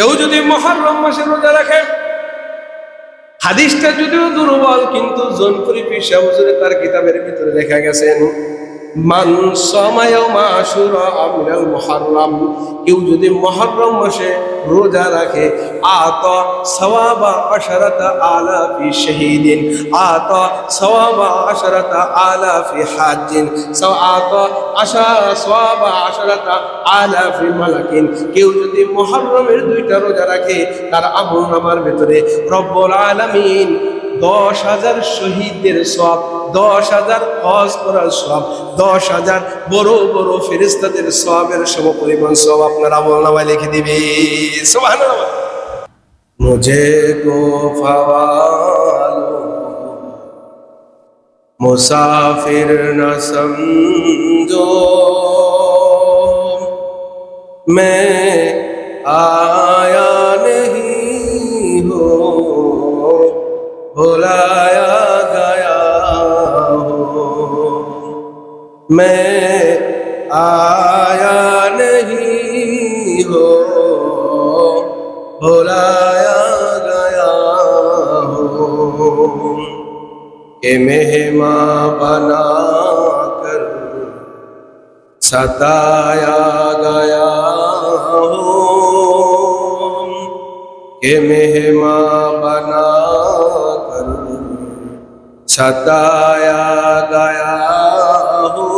কেউ যদি মহরম মাসে রোজা রাখে, হাদিসটা যদিও দুর্বল, কিন্তু জনপুরি পিসা হুজুরে তার কিতাবের ভিতরে দেখা গেছেন মান সমায়মা আশুরা মিনাল মুহাররম। কেউ যদি মুহররম মাসে রোজা রাখে, আত সওয়াবা আশরাতা আলাফি শাহীদিন, আত সওয়াবা আশরাতা আলাফি হাজ্জিন আত আশা সওয়াবা আশরাতা আলাফি মালাকিন। কেউ যদি মুহররমের দুইটা রোজা রাখে, তার আমল নামার ভিতরে রব্বুল আলামিন দশ হাজার শহীদদের সব দশ হাজার হজ করার সব দশ হাজার বড় বড় ফেরিস্তাদের সবের সম পরিমাণ সব আপনার আমল নামায় লিখে দিবে সুবহানাল্লাহ মুঝে গো ফওয়ালো মুসাফির ন সমঝো मैं आया بلایا گیا ہو میں آیا نہیں ہو۔ بلایا گیا ہو مہماں بنا کر ستایا सताया गया हो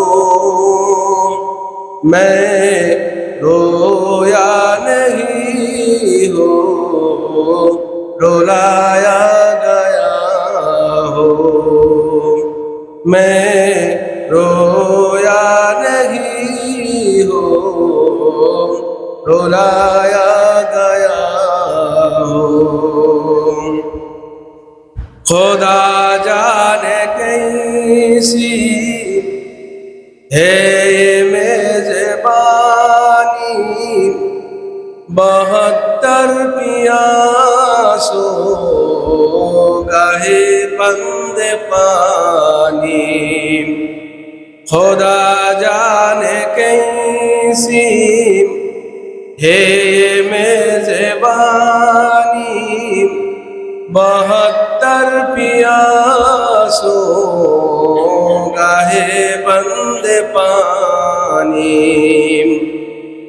मैं रोया नहीं हो रुलाया गया हो मैं کنسی ہے میں زبانی بہتر پیاسوں گاہے بند پانی۔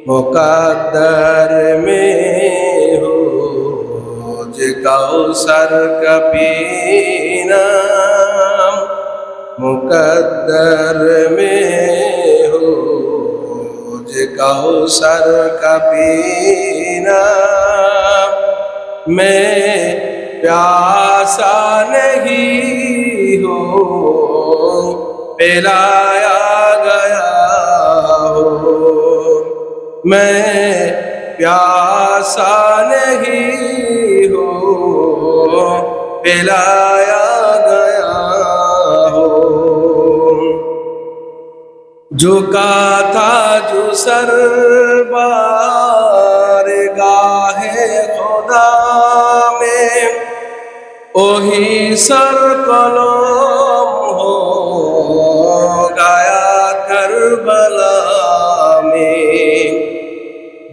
مقدر میں ہو جگاؤ سر کا پینا۔ مقدر میں سر کا پینا۔ میں پیاسا نہیں ہوں پلایا گیا ہو میں پیاسا نہیں ہوں پلایا جو کہا تھا جو سر بار گاہ خدا میں وہی سر کلوم ہو گیا کربلا میں۔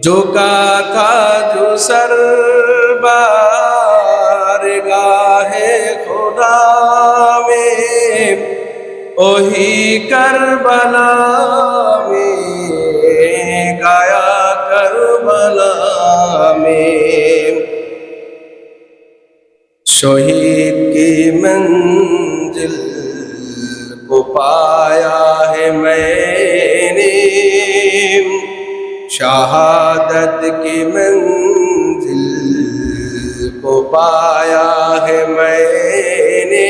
جو کا تھا جو سربار گاہ خدا میں وہی کربلا शहीद की मंजिल को पाया है मैंने शहादत की मंजिल को पाया है मैंने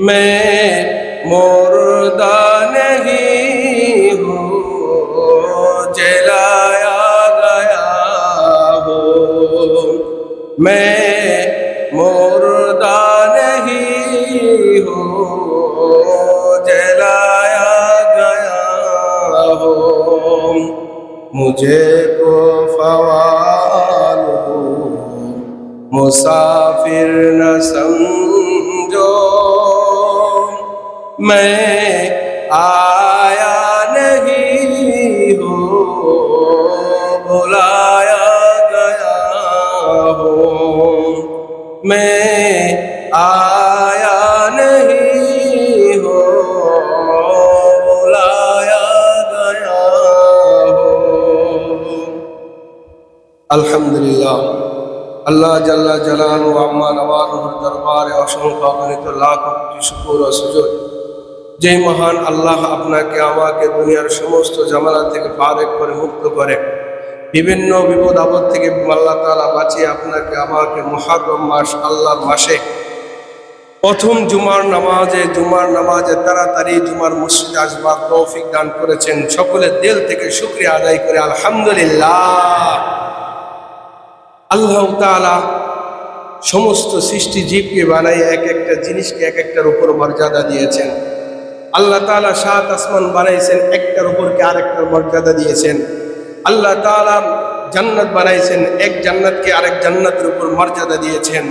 मैं मुर्दा مجھے کو فوالو مسافر نہ سمجھو میں آیا نہیں ہوں بلایا گیا ہوں میں আলহামদুলিল্লাহ। আল্লাহ জাল্লা ও আম্মা নওয়াজুর দরবারে অসংখ্য অগণিত লাখ কোটি শুকুর ও সুযোগ যে মহান আল্লাহ আপনাকে, আমাকে দুনিয়ার সমস্ত জামালা থেকে ফারেক করে মুক্ত করে, বিভিন্ন বিপদ আপদ থেকে আল্লাহ তাআলা বাঁচিয়ে আপনাকে, আমাকে মুহাররম মাস, আল্লাহর মাসে প্রথম জুমার নামাজে জুমার নামাজে তাড়াতাড়ি জুমার মসজিদে আসবার তৌফিক দান করেছেন। সকলের দিল থেকে শুক্রিয়া আদায় করে আলহামদুলিল্লাহ। আল্লাহ তাআলা সমস্ত সৃষ্টি জীবকে বানাই এক একটা জিনিসকে এক একটার উপর মর্যাদা দিয়েছেন। আল্লাহ তাআলা সাত আসমান বানাইছেন, একটার উপরকে আরেকটার মর্যাদা দিয়েছেন। আল্লাহ তাআলা জান্নাত বানাইছেন, এক জান্নাতকে আরেক জান্নাতের উপর মর্যাদা দিয়েছেন।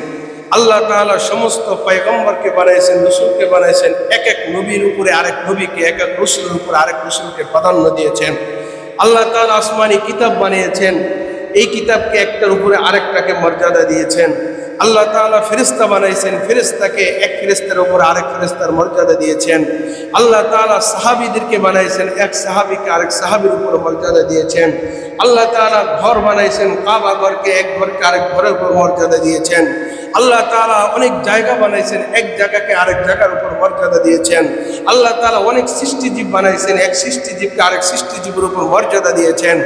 আল্লাহ তাআলা সমস্ত পয়গম্বরকে বানাইছেন, রসুলকে বানাইছেন, এক এক নবীর উপরে আরেক নবীকে, এক এক রসুলের উপরে আরেক রসুলকে প্রাধান্য দিয়েছেন। আল্লাহ তাআলা আসমানি কিতাব বানিয়েছেন এই কিতাবকে একটার উপরে আরেকটাকে মর্যাদা দিয়েছেন। আল্লাহ তালা ফেরিস্তা বানাইছেন ফেরিস্তাকে এক ফেরিস্তার উপর আরেক ফেরিস্তার মর্যাদা দিয়েছেন। আল্লাহ তালা সাহাবিদেরকে বানাইছেন, এক সাহাবীকে আরেক সাহাবীর উপর মর্যাদা দিয়েছেন। আল্লাহ তাআলা ঘর বানাইছেন, কাবা ঘরকে এক ঘরকে আরেক ঘরের উপর মর্যাদা দিয়েছেন। আল্লাহ তাআলা অনেক জায়গা বানাইছেন, এক জায়গাকে আরেক জায়গার উপর মর্যাদা দিয়েছেন। আল্লাহ তাআলা অনেক সৃষ্টিজীব বানাইছেন, এক সৃষ্টিজীবকে আরেক সৃষ্টিজীবের উপর মর্যাদা দিয়েছেন।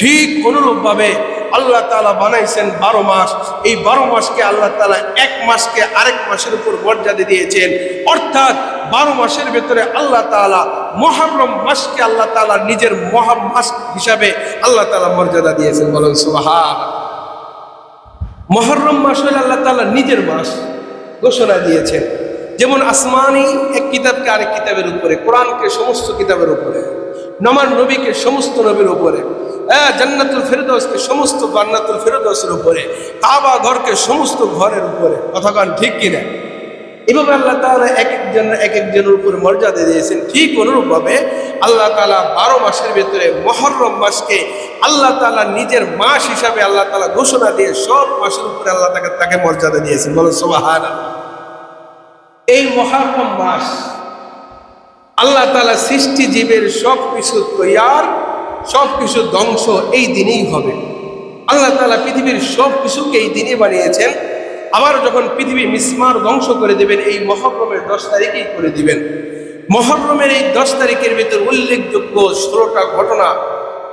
ঠিক অনুরূপভাবে আল্লাহ তাআলা বানাইছেন বারো মাস। এই বারো মাসকে আল্লাহ তালা এক মাসকে আরেক মাসের উপর মর্যাদা দিয়েছেন। অর্থাৎ বারো মাসের ভেতরে আল্লাহ তাআলা মহরম মাসকে আল্লাহ তাআলা নিজের মহা মাস হিসাবে আল্লাহ তাআলা মর্যাদা দিয়েছেন। বলেন সুবহান মহরম মাস হল আল্লাহ তালা নিজের মাস ঘোষণা দিয়েছেন। যেমন আসমানি এক কিতাবকে আরেক কিতাবের উপরে, কোরআনকে সমস্ত কিতাবের উপরে নমান নবীকে সমস্ত নবীর উপরে। হ্যাঁ জান্নাতুল ফেরদৌসকে সমস্ত জান্নাতুল ফেরদৌসের উপরে, কাবা ঘরকে সমস্ত ঘরের উপরে। কথাকান ঠিক কিনা? এভাবে আল্লাহ তাআলা এক একজন এক একজনের উপরে মর্যাদা দিয়েছেন। ঠিক অনুরূপভাবে আল্লাহ তালা বারো মাসের ভেতরে মহরম মাসকে আল্লাহ তালা নিজের মাস হিসাবে আল্লাহ তালা ঘোষণা দিয়ে সব মাসের উপরে আল্লাহ তাকে তাকে মর্যাদা দিয়েছেন। বলো সোবাহান এই মহরম মাস আল্লাহ তালা সৃষ্টি জীবের সব কিছু তৈয়ার সব কিছু ধ্বংস এই দিনেই হবে। আল্লাহ তাআলা পৃথিবীর সব কিছুকে এই দিনে বানিয়েছেন। আবার যখন পৃথিবী মিসমার ধ্বংস করে দেবেন, এই মহরমের দশ তারিখেই করে দিবেন। মহরমের এই দশ তারিখের ভিতর উল্লেখযোগ্য ষোলোটা ঘটনা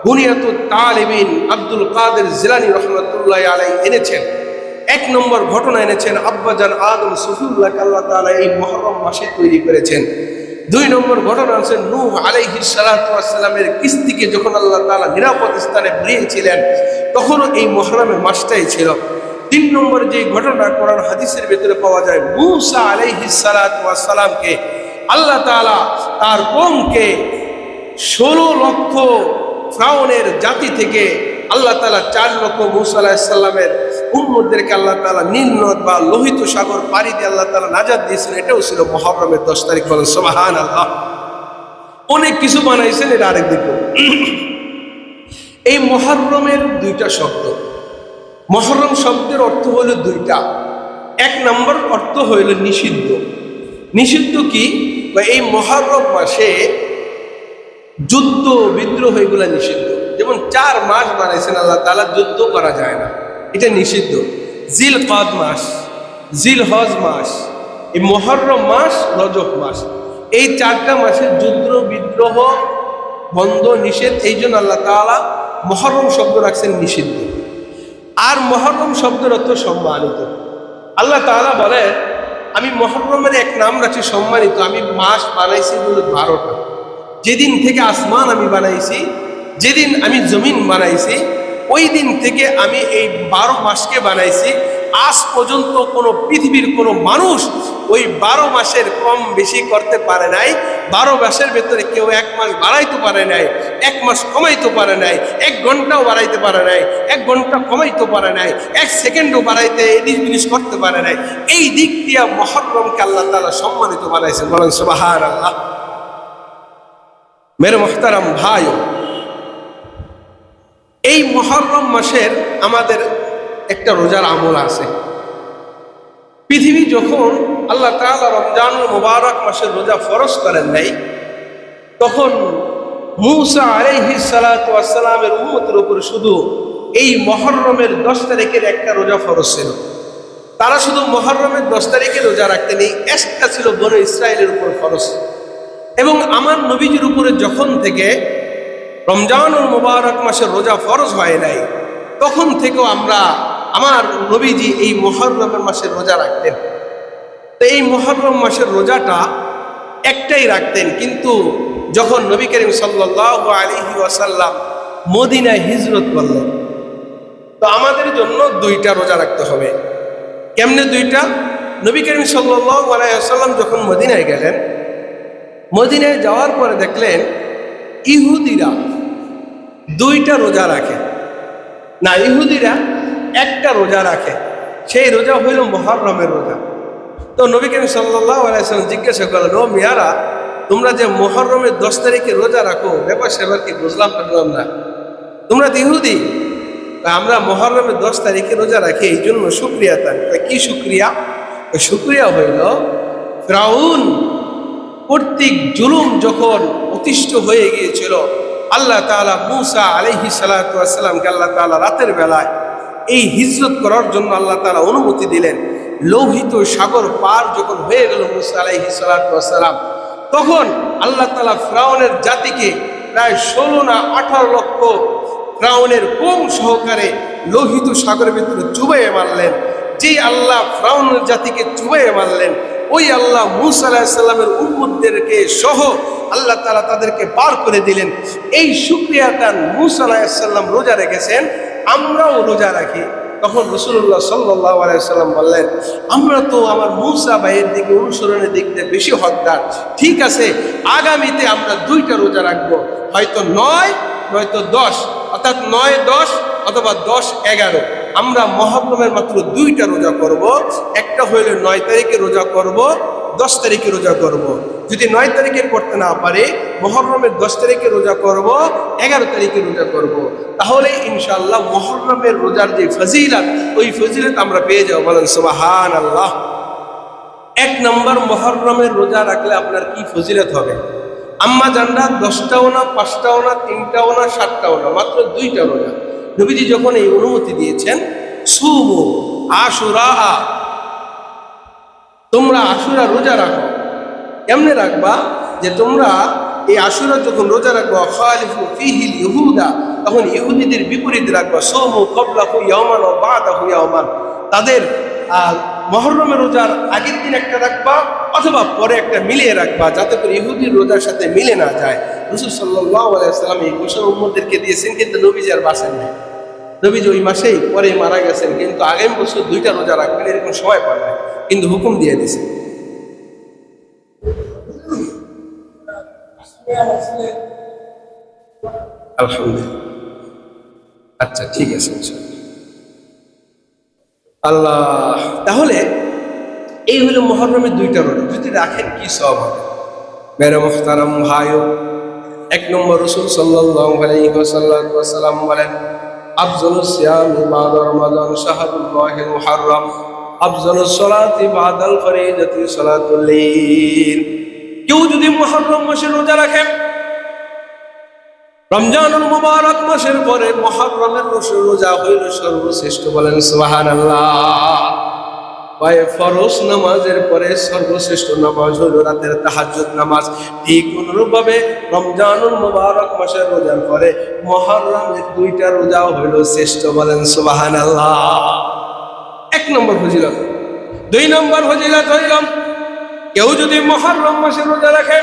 বুনিয়াত তালিবিন আব্দুল কাদের জিলানি রহমতুল্লাহ আলাই এনেছেন। এক নম্বর ঘটনা এনেছেন, আব্বাজান আদম সফিউল্লাহ আল্লাহ তাআলা এই মহরম মাসে তৈরি করেছেন। দুই নম্বর ঘটনা আছে নূহ আলাইহি সালামের কিস্তিকে যখন আল্লাহ তালা নিরাপদ স্থানে ভরিয়েছিলেন তখনও এই মহরমের মাসটাই ছিল। তিন নম্বর যে ঘটনা কোরআন হাদিসের ভেতরে পাওয়া যায়, মুসা আলাইহি সালামকে আল্লাহ তাআলা তার কমকে ষোলো লক্ষ ফ্রাউনের জাতি থেকে আল্লাহ তাআলা চার লক্ষ মুসা আলাহিসাল্লামের উম্মদেরকে আল্লাহ তাআলা নীলনদ বা লোহিত সাগর পাড়ি দিয়ে আল্লাহ তাআলা নাজাদ দিয়েছেন। এটাও ছিল মহরমের দশ তারিখ বলেন সোবাহান আল্লাহ অনেক কিছু বানাইছেন, এটা আরেক দিকে। এই মহরমের দুইটা শব্দ। মহরম শব্দের অর্থ হইল দুইটা। এক নম্বর অর্থ হইল নিষিদ্ধ। নিষিদ্ধ কি? বা এই মহরম মাসে যুদ্ধ, বিদ্রোহ এগুলা নিষিদ্ধ। যেমন চার মাস বানাইছেন আল্লাহ তালা যুদ্ধ করা যায় না। এটা নিষিদ্ধ। জিল কদ মাস, জিল হজ মাস, এই মহরম মাস, রজব মাস। এই চারটা মাসে যুদ্ধ, বিদ্রোহ, বন্ধ, নিষেধ, এই জন্য আল্লাহ তালা মহরম শব্দ রাখছেন নিষিদ্ধ। আর মহরম শব্দের অর্থ সম্মানিত। আল্লাহ তাআলা বলে আমি মহরমের এক নাম রাখছি সম্মানিত, আমি মাস বানাইছি বলে বারোটা। যেদিন থেকে আসমান আমি বানাইছি, যেদিন আমি জমিন বানাইছি ওই দিন থেকে আমি এই বারো মাসকে বানাইছি। আজ পর্যন্ত কোনো পৃথিবীর কোনো মানুষ ওই বারো মাসের কম বেশি করতে পারে নাই। বারো মাসের ভেতরে কেউ এক মাস বাড়াইতে পারে নাই, এক মাস কমাইতে পারে নাই, এক ঘন্টাও বাড়াইতে পারে নাই, এক ঘণ্টা কমাইতে পারে নাই, এক সেকেন্ডও বাড়াইতে এদিক জিনিস করতে পারে নাই। এই দিক দিয়ে মহরমকে আল্লাহ তালা সম্মানিত বানাইছেন। বলেন সুবাহান আল্লাহ মেরে মোহতারাম ভাই এই মহরম মাসের আমাদের একটা রোজার আমল আছে। পৃথিবী যখন আল্লাহ তাআলা রমজানুল মুবারক মাসের রোজা ফরজ করেন নাই, তখন মুসা আলাইহি সালাতু ওয়াসসালামের উম্মতের উপর শুধু এই মহররমের দশ তারিখের একটা রোজা ফরজ ছিল। তারা শুধু মহররমের দশ তারিখে রোজা রাখতেন এই একটা ছিল বড় ইসরায়েলের উপর ফরজ। এবং আমার নবীজির উপরে যখন থেকে রমজানুল মুবারক মাসের রোজা ফরজ হয় নাই। তখন থেকেও আমরা আমার নবীজি এই মহররমের মাসের রোজা রাখতেন। তো এই মহররম মাসের রোজাটা একটাই রাখতেন, কিন্তু যখন নবী করিম সাল্লাহ আলিহি ওয়াসাল্লাম মদিনায় হিজরত করলেন, তো আমাদের জন্য দুইটা রোজা রাখতে হবে। কেমনে দুইটা? নবী করিম সাল্লাহ আলাইসাল্লাম যখন মদিনায় গেলেন, মদিনায় যাওয়ার পরে দেখলেন ইহুদিরা দুইটা রোজা রাখে। না, ইহুদিরা একটা রোজা রাখে। সেই রোজা হইল মহরমের রোজা। তো নবী করিম সাল্লাহ জিজ্ঞাসা করলেন, ও মিয়ারা, তোমরা যে মহরমের দশ তারিখে রোজা রাখো, ব্যাপার সেবার কি বুঝলাম টানলাম না। তোমরা ইহুদি। আমরা মহরমের দশ তারিখে রোজা রাখি, এই জন্য সুক্রিয়া তার। কি সুক্রিয়া ওই সুক্রিয়া হইল, ফ্রাউন কর্তৃক জুলুম যখন অতিষ্ঠ হয়ে গিয়েছিল আল্লাহ তাআলা মুসা আলহি সালাতামকে আল্লাহ তাআলা রাতের বেলায় এই হিজরত করার জন্য আল্লাহ তালা অনুমতি দিলেন। লৌহিত সাগর পার যখন হয়ে গেল মুসা আলহি সালাতাম তখন আল্লাহ তাআলা ফ্রাউনের জাতিকে প্রায় ষোলো না আঠারো লক্ষ ফ্রাউনের কোম সহকারে লোহিত সাগরের ভিতরে চুবাইয়ে মারলেন। যেই আল্লাহ ফ্রাউনের জাতিকে চুবাইয়ে মারলেন ওই আল্লাহ মুসা আলাহিসাল্লামের সহ আল্লাহ তালা তাদেরকে পার করে দিলেন। এই সুক্রিয়া তান মুসা রোজা রেখেছেন, আমরাও রোজা রাখি। তখন রসুল্লাহ সাল্লাহ আলাইসাল্লাম বললেন, আমরা তো আমার মুসা ভাইয়ের দিকে অনুসরণের দিক দিয়ে বেশি হকদার। ঠিক আছে, আগামীতে আমরা দুইটা রোজা রাখব। হয়তো নয়, নয়তো দশ, অর্থাৎ নয় দশ অথবা দশ এগারো। আমরা মহাপ্রমের মাত্র দুইটা রোজা করব। একটা হইলে নয় তারিখে রোজা করব, দশ তারিখে রোজা করব। যদি নয় তারিখের করতে না পারে, মহরমের দশ তারিখে রোজা করব, এগারো তারিখে রোজা করব। তাহলে ইনশাল্লাহ মহরমের রোজার যে ফজিলাত, ওই ফজিলত আমরা পেয়ে যাব। বলেন সুবাহান আল্লাহ এক নম্বর, মহরমের রোজা রাখলে আপনার কি ফজিলত হবে? আম্মা জানরা দশটাও না, পাঁচটাও না, তিনটাও না, সাতটাও না, মাত্র দুইটা রোজা। নবীজি যখন এই অনুমতি দিয়েছেন শুভ আশুরা, তোমরা আশুরা রোজা রাখো। এমনি রাখবা? যে তোমরা এই আশুরা যখন রোজা রাখবা, খালিফু ফিহিল তখন ইহুদিদের বিপরীত রাখবা, সোমু কবলা হুইয়ামান ও বাদা হুইয়ামান তাদের মহরমের রোজার আগের দিন একটা রাখবা অথবা পরে একটা মিলিয়ে রাখবা, যাতে করে ইহুদির রোজার সাথে মিলে না যায়। রসুল সাল্লাহ এই ঘোষণা উম্মদেরকে দিয়েছেন, কিন্তু নবীজি আর বাসেন নাই। নবীজি ওই মাসেই পরে মারা গেছেন, কিন্তু আগামী বছর দুইটা রোজা রাখবেন, এরকম সময় পায় না কিন্তু হুকুম দিয়ে দিছে আলহামদুলিল্লাহ। আচ্ছা ঠিক আছে আল্লাহ। তাহলে এই হলো মহরমের দুইটা রোজা। যদি রাখেন কি সব হবে? মেরে মুখতারাম ভাইও। এক নম্বর রসুল সাল্লাম বলেন আফজল সিয়াম বাদ রমাদান শাহরুল্লাহ মুহাররম। আফজল সলাতি বাদাল ফরিজতি সলাতুল লাইল কেউ যদি মুহররম মাসে রোজা রাখে রমজানুল মুবারক মাসের পরে মহরমের রোজা হইল সর্বশ্রেষ্ঠ বলেন সুবহানাল্লাহ। ভাই ফরজ নামাজের পরে সর্বশ্রেষ্ঠ নামাজ হইল রাতের তাহাজ্জুদ নামাজ। ঠিক অনুরূপভাবে রমজানুল মুবারক মাসের রোজার পরে মহরমের দুইটা রোজা হইল শ্রেষ্ঠ বলেন সুবহানাল্লাহ। এক নম্বর ফজিলত। দুই নম্বর ফজিলত হইল, কেউ যদি মহরম মাসে রোজা রাখে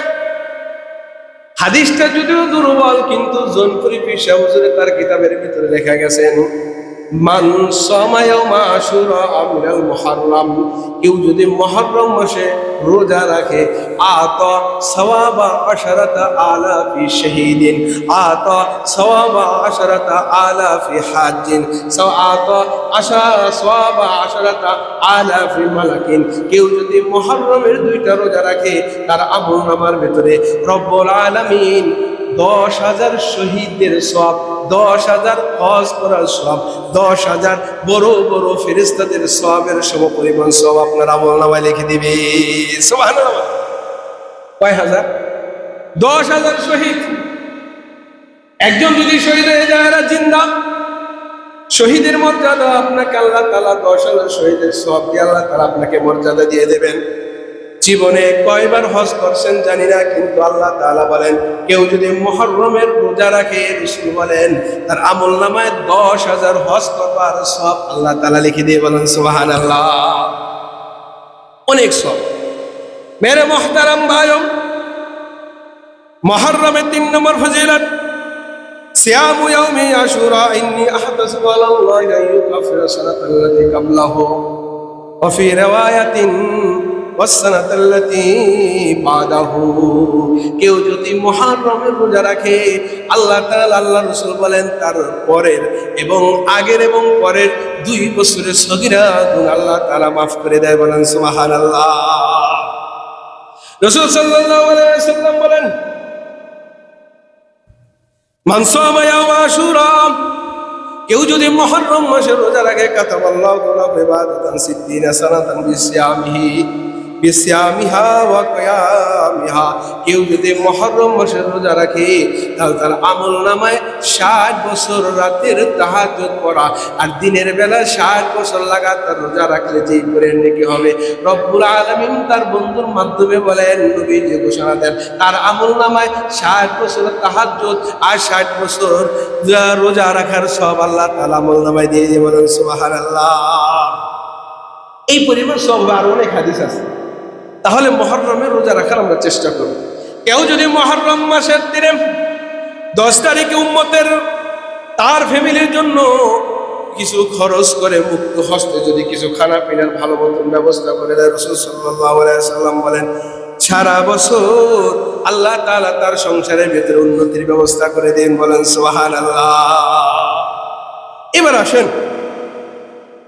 হাদিসটা যদিও দুর্বল কিন্তু জনপুরি পিসা হুজুরে তার কিতাবের ভিতরে লেখা গেছেন মান আমিনাল মুহাররম। কেউ যদি মুহররম মাসে রোজা রাখে, আত সওয়াবা আশারাতা আলাফি শাহীদিন, আত সওয়াবা আশারাতা আলাফি হাজ্জিন আত আশা সওয়াবা আশারাতা আলাফি মালাকিন। কেউ যদি মুহররমের দুইটা রোজা রাখে, তার আমল নামার ভিতরে রব্বুল আলামিন দশ হাজার শহীদদের সব, দশ হাজার হজ করার সব, দশ হাজার বড় বড় ফেরিস্তাদের সবের সম পরিমাণ সব আপনার আমল নামায় লিখে দিবে। কয় হাজার? দশ হাজার শহীদ। একজন যদি শহীদ হয়ে যায় জিন্দা। শহীদের মর্যাদা আপনাকে আল্লাহ তালা দশ হাজার শহীদের সব দিয়ে আল্লাহ তালা আপনাকে মর্যাদা দিয়ে দেবেন। জীবনে কয়বার হজ করছেন জানি না, কিন্তু আল্লাহ তালা বলেন, কেউ যদি মহরমের রোজা রাখে বিষ্ণু বলেন, তার আমল নামায় দশ হাজার হজ করবার সব আল্লাহ তালা লিখে দিয়ে বলেন সোহান আল্লাহ অনেক সব। মেরে মহতারাম ভাইম মহরমের তিন নম্বর ফজিলত, সিয়াম ইয়াউমি আশুরা, ইন্নী কেউ যদি মহারমের রোজা রাখে, আল্লাহ তাআলা, আল্লাহ রসুল বলেন, তার পরের এবং আগের এবং পরের দুই বছরের সগিরা গুণ আল্লাহ তাআলা মাফ করে দেয় বলেন, সুবহানাল্লাহ। রসুল সাল্লাল্লাহু আলাইহি সাল্লাম বলেন কেউ যদি মুহররম মাসে রোজা রাখে, কাতাবাল্লাহু লাহু ইবাদাতান সিদ্দিনা সানাতান বিসিয়ামিহি। বিসিয়ামিহা ওয়া কিয়ামিহা। কেউ যদি মুহররম মাসে রোজা রাখে, তাহলে তার আমল নামায় ষাট বছর রাতের তাহাজ্জুদ পড়া। আর দিনের বেলা ষাট বছর লাগাতার রোজা রাখলে যেই করে নাকি হবে। রব্বুল আলামিন তার বন্ধুর মাধ্যমে বলেন নবী যে ঘোষণা দেন, তার আমল নামায় ষাট বছর তাহাজ্জুদ আর ষাট বছর রোজা রাখার সব আল্লাহ তাআলা আমল নামায় দিয়ে দিয়ে বলেন, সুবহানাল্লাহ। এই পরিমাণ সব আর অনেক হাদিস আছে। তাহলে মহরমের রোজা রাখার আমরা চেষ্টা করব। কেউ যদি মহরম মাসের দিনে দশ তারিখে উম্মতের, তার ফ্যামিলির জন্য কিছু খরচ করে মুক্ত হস্তে যদি কিছু খানা পিনার ভালো মতন ব্যবস্থা করে দেয়, রসুল সাল্লাম বলেন, সারা বছর আল্লাহ তাআলা তার সংসারের ভেতরে উন্নতির ব্যবস্থা করে দেন। বলেন সোহান আল্লাহ এবার আসেন,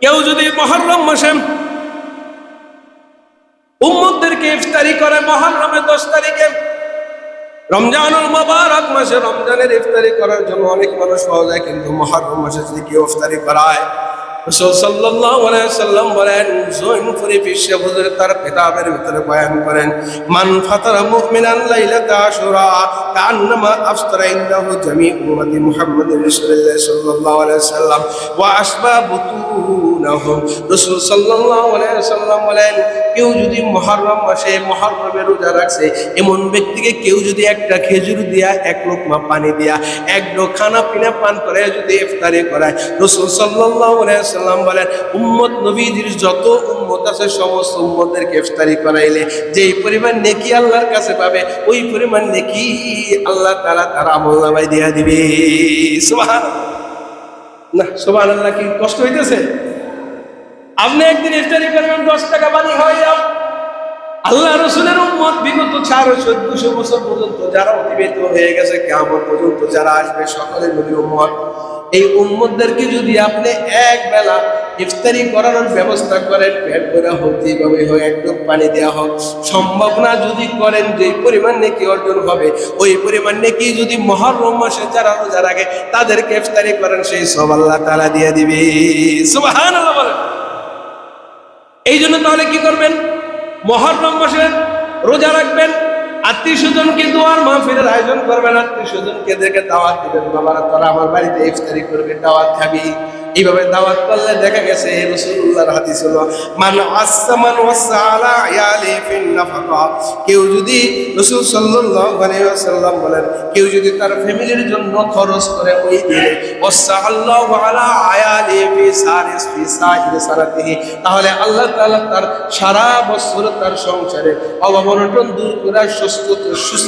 কেউ যদি মহরম মাসে উম্মতদেরকে ইফতারি করে মহারমে দশ তারিখে। রমজানুল মোবারক মাসে রমজানের ইফতারি করার জন্য অনেক মানুষ পাওয়া যায়, কিন্তু মহারম মাসে যদি কেউ ইফতারি করায় সাল্লাম তার ভিতরে করেন, মান জামি সাল্লাম ওয়া সাল্লাম বলেন, কেউ যদি মহরম মাসে মহরমের রোজা রাখছে, এমন ব্যক্তিকে কেউ যদি একটা খেজুর দিয়া এক লোকমা পানি দিয়া, এক ডো খানা পিনা পান করে যদি ইফতারি করায় রসুল আলাইহি সাল্লাম বলেন, উম্মত নবীজির যত উম্মত আছে, সমস্ত উম্মতদেরকে ইফতারি করাইলে যেই পরিমাণ নেকি আল্লাহর কাছে পাবে, ওই পরিমাণ নেকি আল্লাহ তাআলা তার আমল নামায় দিয়া দিবে। না, সুবহানাল্লাহ কি কষ্ট হইতেছে? আপনি একদিন ইফতারি করবেন, দশ টাকা পানি খাওয়াইলাম আল্লাহ রসুলের উম্মত, বিগত চার চোদ্দশো বছর পর্যন্ত যারা অতিবাহিত হয়ে গেছে কেমন পর্যন্ত যারা আসবে সকলে নবীর উম্মত। এই উম্মতদেরকে যদি আপনি এক বেলা ইফতারি করানোর ব্যবস্থা করেন, পেট করে হোক, যেভাবে হোক একটু পানি দেওয়া হোক, সম্ভব না যদি করেন যে পরিমাণ নেকি অর্জন হবে, ওই পরিমাণ নেকি যদি মহরম মাসে যারা রোজা রাখে, তাদেরকে ইফতারি করেন, সেই সব আল্লাহ তালা দিয়ে দিবে। সুবহানাল্লাহ বলেন। এই জন্য তাহলে কি করবেন? মহরম মাসে রোজা রাখবেন আত্মীয় স্বজনকে দোয়ার মাহফিলের আয়োজন করবেন আত্মীয় স্বজনকে দেখে দাওয়াত দিবেন, বাবারা, তোরা আমার বাড়িতে ইফতারি করবে, দাওয়াত খাবি। এইভাবে দাওয়াত করলে দেখা গেছে রসুল্লাহর হাদিস হলো, মান ফিন নাফাকা। কেউ যদি রাসূল সাল্লাল্লাহু আলাইহি ওয়াসাল্লাম বলেন, কেউ যদি তার ফ্যামিলির জন্য খরচ করে ওই দিনে ওয়াসাল্লাহু আলা আয়ালি ফি সারিস, ফি সাইরি সারাতিহি, তাহলে আল্লাহ তাআলা তার সারা বছর তার সংসারে অভাব অনটন দূর করে সুস্থ সুস্থ